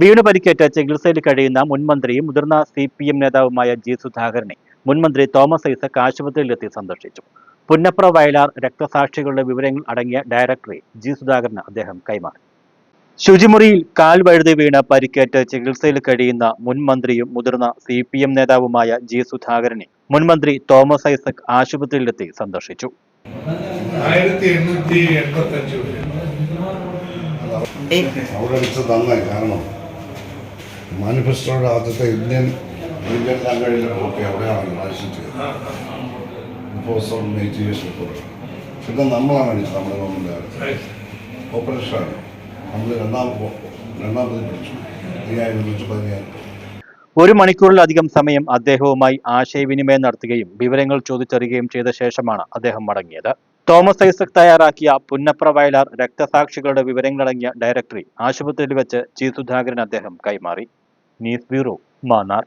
വീണ് പരിക്കേറ്റ ചികിത്സയിൽ കഴിയുന്ന മുൻമന്ത്രിയും മുതിർന്ന സി പി എം നേതാവുമായ ജി സുധാകരനെ മുൻമന്ത്രി തോമസ് ഐസക് ആശുപത്രിയിലെത്തി സന്ദർശിച്ചു. പുന്നപ്ര വയലാർ രക്തസാക്ഷികളുടെ വിവരങ്ങൾ അടങ്ങിയ ഡയറക്ടറി ജി സുധാകരന് അദ്ദേഹം കൈമാറി. ശുചിമുറിയിൽ കാൽ വഴുതി വീണ് പരിക്കേറ്റ് ചികിത്സയിൽ കഴിയുന്ന മുൻമന്ത്രിയും മുതിർന്ന സി പി എം നേതാവുമായ ജി സുധാകരനെ മുൻമന്ത്രി തോമസ് ഐസക് ആശുപത്രിയിലെത്തി സന്ദർശിച്ചു. ആയിരത്തി മാനിഫെസ്റ്റോയുടെ ആദ്യത്തെ ഇന്ത്യൻ ഇന്ത്യൻ ലാംഗ്വേജിലെ കോപ്പി അവിടെയാണ് ബിഫോർ എയ്റ്റ് ഇയേഴ്സ് ബിഫോർ പിന്നെ നമ്മളാണ് മേടിച്ചത് നമ്മുടെ ഗവൺമെന്റ് ഓപ്പറേഷനാണ് നമ്മൾ രണ്ടാം രണ്ടാമത് പിടിച്ചു അയ്യായിരം വെച്ച് പതിനായിരം. ഒരു മണിക്കൂറിലധികം സമയം അദ്ദേഹവുമായി ആശയവിനിമയം നടത്തുകയും വിവരങ്ങൾ ചോദിച്ചറിയുകയും ചെയ്ത ശേഷമാണ് അദ്ദേഹം മടങ്ങിയത്. തോമസ് ഐസക് തയ്യാറാക്കിയ പുന്നപ്ര വയലാർ രക്തസാക്ഷികളുടെ വിവരങ്ങളടങ്ങിയ ഡയറക്ടറി ആശുപത്രിയിൽ വെച്ച് ചീഫ് സുധാകരൻ അദ്ദേഹം കൈമാറി. News bureau Mannar.